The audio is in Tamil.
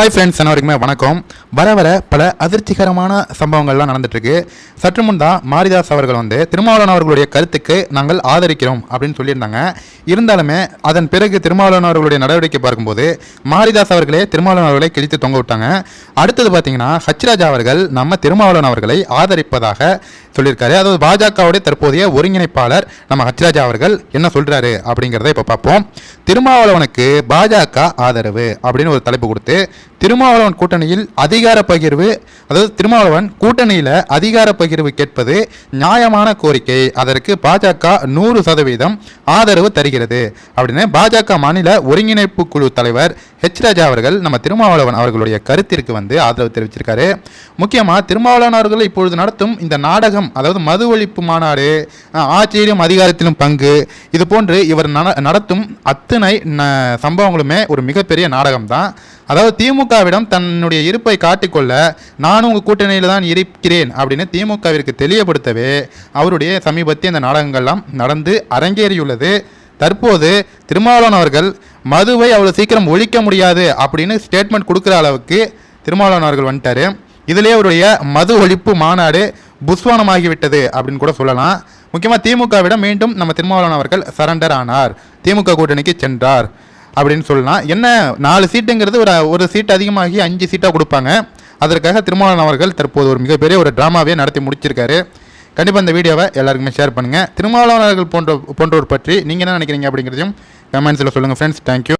ஹாய் ஃப்ரெண்ட்ஸ் அனைவருக்குமே வணக்கம். வர வர பல அதிர்ச்சிகரமான சம்பவங்கள்லாம் நடந்துட்டுருக்கு. சற்று முன் தான் மாரிதாஸ் அவர்கள் வந்து திருமாவளவன் அவர்களுடைய கருத்துக்கு நாங்கள் ஆதரிக்கிறோம் அப்படின்னு சொல்லியிருந்தாங்க. இருந்தாலுமே அதன் பிறகு திருமாவளவன் அவர்களுடைய நடவடிக்கை பார்க்கும்போது மாரிதாஸ் அவர்களே திருமாவளவன் அவர்களை கிழித்து தொங்க விட்டாங்க. அடுத்தது பார்த்தீங்கன்னா ஹச்ராஜா அவர்கள் நம்ம திருமாவளவன் அவர்களை ஆதரிப்பதாக சொல்லியிருக்காரு. அதாவது பாஜகவுடைய தற்போதைய ஒருங்கிணைப்பாளர் நம்ம ஹச்ராஜா அவர்கள் என்ன சொல்றாரு அப்படிங்கிறத இப்போ பார்ப்போம். திருமாவளவனுக்கு பாஜக ஆதரவு அப்படின்னு ஒரு தலைப்பு கொடுத்து திருமாவளவன் கூட்டணியில் அதிகார பகிர்வு அதாவது திருமாவளவன் கூட்டணியில் அதிகார பகிர்வு கேட்பது நியாயமான கோரிக்கை. அதற்கு பாஜக நூறு சதவீதம் ஆதரவு தருகிறது அப்படின்னு பாஜக மாநில ஒருங்கிணைப்பு குழு தலைவர் ஹெச் ராஜா அவர்கள் நம்ம திருமாவளவன் அவர்களுடைய கருத்திற்கு வந்து ஆதரவு தெரிவிச்சிருக்காரு. முக்கியமாக திருமாவளவன் அவர்கள் இப்பொழுது நடத்தும் இந்த நாடகம் அதாவது மது ஒழிப்பு மாநாடு ஆட்சியிலும் அதிகாரத்திலும் பங்கு இது போன்று இவர் நடத்தும் அத்தனை சம்பவங்களுமே ஒரு மிகப்பெரிய நாடகம் தான் அதாவது திமுகவிடம் தன்னுடைய இருப்பை காட்டிக்கொள்ள நானும் உங்கள் கூட்டணியில் தான் இருக்கிறேன் அப்படின்னு திமுகவிற்கு தெளிவுபடுத்தவே அவருடைய சமீபத்திய இந்த நாடகங்கள்லாம் நடந்து அரங்கேறியுள்ளது. தற்போது திருமாவளவன் அவர்கள் மதுவை அவ்வளோ சீக்கிரம் ஒழிக்க முடியாது அப்படின்னு ஸ்டேட்மெண்ட் கொடுக்குற அளவுக்கு திருமாவளவன் அவர்கள் வந்துட்டார். இதிலே அவருடைய மது ஒழிப்பு மாநாடு புஸ்வானமாகிவிட்டது அப்படின்னு கூட சொல்லலாம். முக்கியமாக திமுகவிடம் மீண்டும் நம்ம திருமாவளவன் அவர்கள் சரண்டர் ஆனார். திமுக கூட்டணிக்கு சென்றார் அப்படின்னு சொல்லலாம். என்ன நாலு சீட்டுங்கிறது ஒரு ஒரு சீட் அதிகமாகி அஞ்சு சீட்டாக கொடுப்பாங்க. அதற்காக திருமாவளவன் அவர்கள் தற்போது ஒரு மிகப்பெரிய ஒரு ட்ராமாவே நடத்தி முடிச்சிருக்காரு. கண்டிப்பாக இந்த வீடியோவை எல்லாருக்குமே ஷேர் பண்ணுங்கள் திருமாவளவன் அவர்கள் போன்ற போன்றோர் பற்றி நீங்கள் என்ன நினைக்கிறீங்க அப்படிங்கிறதையும் கமெண்ட்ஸில் சொல்லுங்கள் ஃப்ரெண்ட்ஸ் தேங்க்யூ